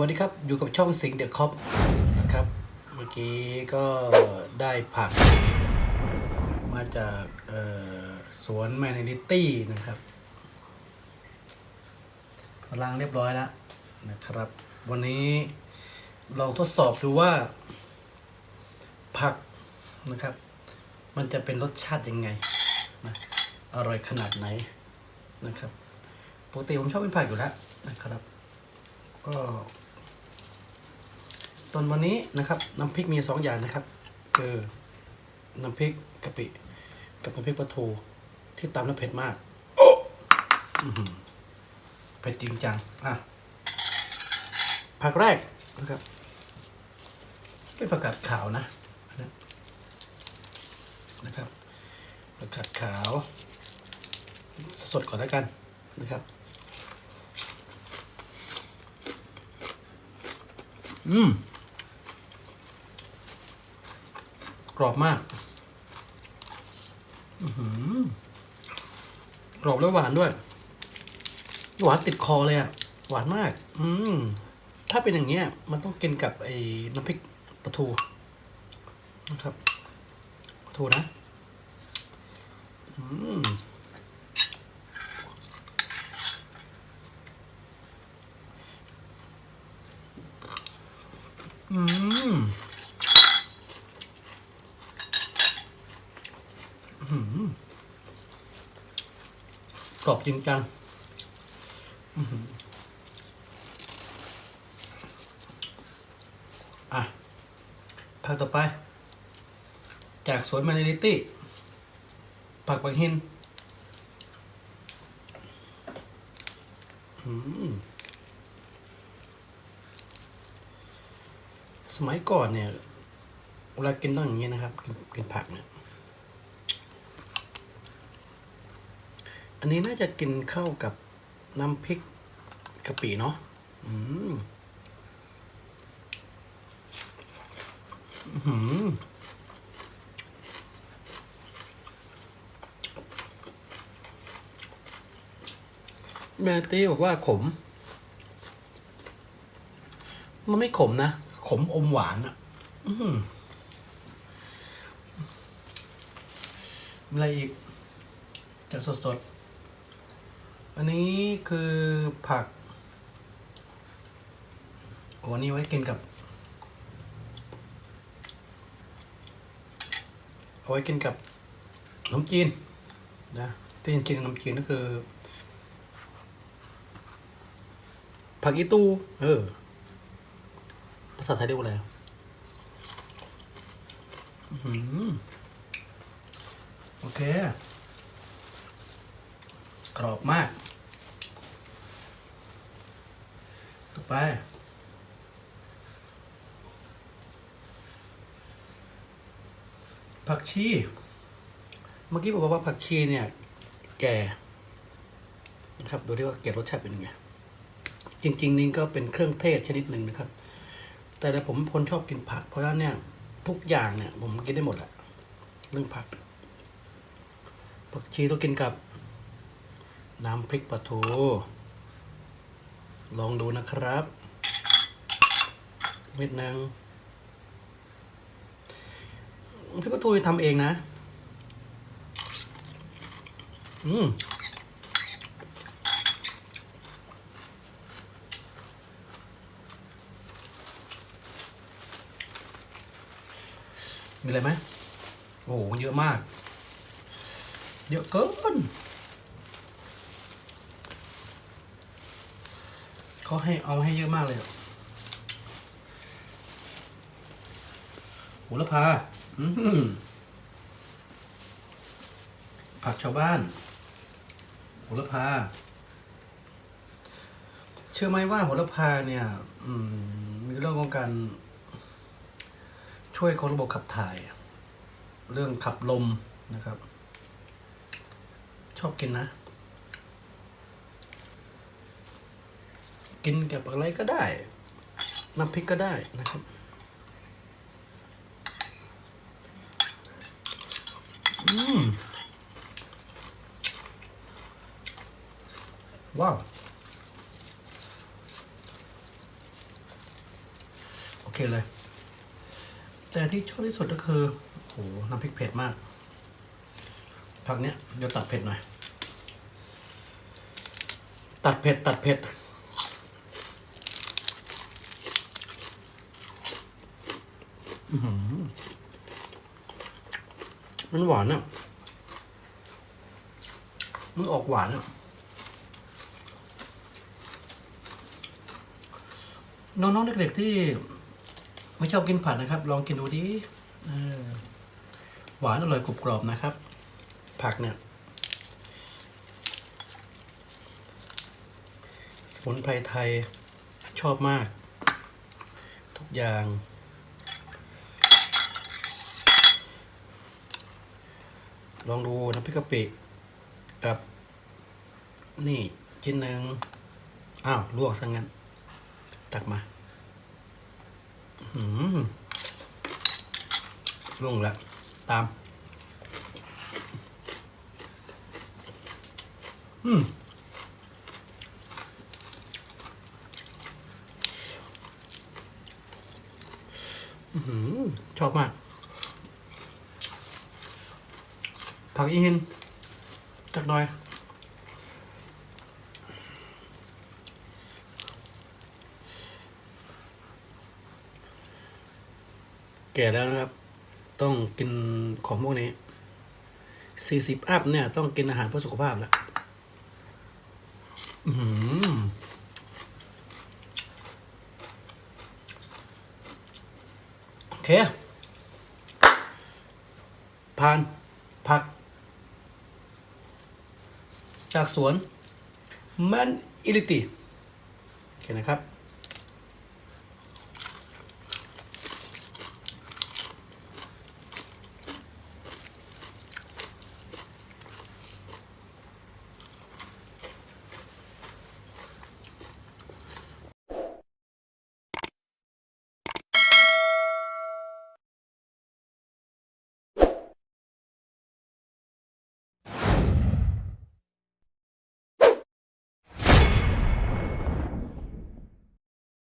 วัสดีครับ อยู่กับช่องสิงเดอะคอปนะครับ เมื่อกี้ก็ได้ผัก มาจากสวนแมนนิตี้นะครับกำลังเรียบร้อยแล้วนะครับ วันนี้ลองทดสอบดูว่า ผักนะครับ มันจะเป็นรสชาติยังไงนะอร่อยขนาดไหนนะครับ ปกติผมชอบกินผักอยู่แล้วนะครับก็ ตอนวันนี้นะครับน้ำพริกมีสองอย่างนะครับคือน้ำพริกกะปิกับน้ำพริกปลาทูที่ตำน้ำเผ็ดมากอื้อหือเผ็ดจริงจังอะผักแรกนะครับเป็นผักกาดขาวนะนนั้นนะครับผักกาดขาว สดๆก่อนแล้วกันนะครับอืม กรอบมากอือหือกรอบแล้วหวานด้วย หวานติดคอเลยอะ หวานมาก อืมถ้าเป็นอย่างเงี้ย มันต้องกินกับไอ้น้ำพริกปลาทูนะครับปลาทูนะ อืมอืมอื้อหือ กรอบจริงจังอื้อหืออะผักต่อไป จากสวนมานิลิตี้ ผักปังหินอืมสมัยก่อนเนี่ยเวลากินต้องอย่างนี้นะครับ กินกินผักเนี่ย อันนี้น่าจะกินเข้ากับน้ำพริกกะปิเนาะอืมอื้อหือแมตี้บอกว่าขม มันไม่ขมนะ ขมอมหวานอะ่ะออหือมีอะไรอีกจะสดสดๆ อันนี้คือผักวันนี้ไว้กินกับ เอาไว้กินกับขนมจีนนะที่จริงขนมจีนก็คือ ผักอีตู เออ ภาษาไทยเรียกว่าอะไรโอเค กรอบมากต่อไป ผักชี เมื่อกี้บอกว่าผักชีเนี่ย แก่นะครับดูดิว่าแก่รสชาติเป็นยังไง จริง ๆ นี่ก็เป็นเครื่องเทศชนิดหนึ่งนะครับ แต่แต่ผมคนชอบกินผัก เพราะฉะนั้นเนี่ย ทุกอย่างเนี่ย ผมกินได้หมดแหละเรื่องผัก ผักชีต้องกินกับ น้ำพริกปลาทู ลองดูนะครับเม็ดนางพริกปลาทูทำเองนะ อืมมีอะไรไหมโอ้โหเยอะมาก เยอะเกิน เขาให้เอาให้เยอะมากเลยอะโหระพาอืมผักชาวบ้านโหระพา เชื่อไหมว่าโหระพาเนี่ยมีเรื่องของการ ช่วยคนระบบขับถ่าย เรื่องขับลมนะครับ ชอบกินนะ กินกับอะไรก็ได้ น้ำพริกก็ได้นะครับ อืม ว้าว โอเคเลย แต่ที่ชอบที่สุดก็คือโอ้โหน้ำพริกเผ็ดมาก ผักเนี้ยเดี๋ยวตัดเผ็ดหน่อย ตัดเผ็ด ตัดเผ็ด อื้อหือ มันหวานอะ มันออกหวานอะน้องๆเด็กๆที่ไม่ชอบกินผัดนะครับ ลองกินดูดิหวานอร่อยกรุบกรอบนะครับ ผักเนี่ยสมุนไพรไทยชอบมาก ทุกอย่าง ลองดูน้ำพริกกะปิกับ นี่ชิ้นหนึ่งอ้าวลวกซะงั้น ตักมาอืมลงแล้วตาม อืมชอบมาก ผักอีหินจักหน่อย แก่แล้วนะครับ ต้องกินของพวกนี้สี่สิบอัพเนี่ย ต้องกินอาหารเพื่อสุขภาพแล้วอื้อหือโอเค ผ่าน ผัก จากสวนแมนอิลิติโอเคนะครับ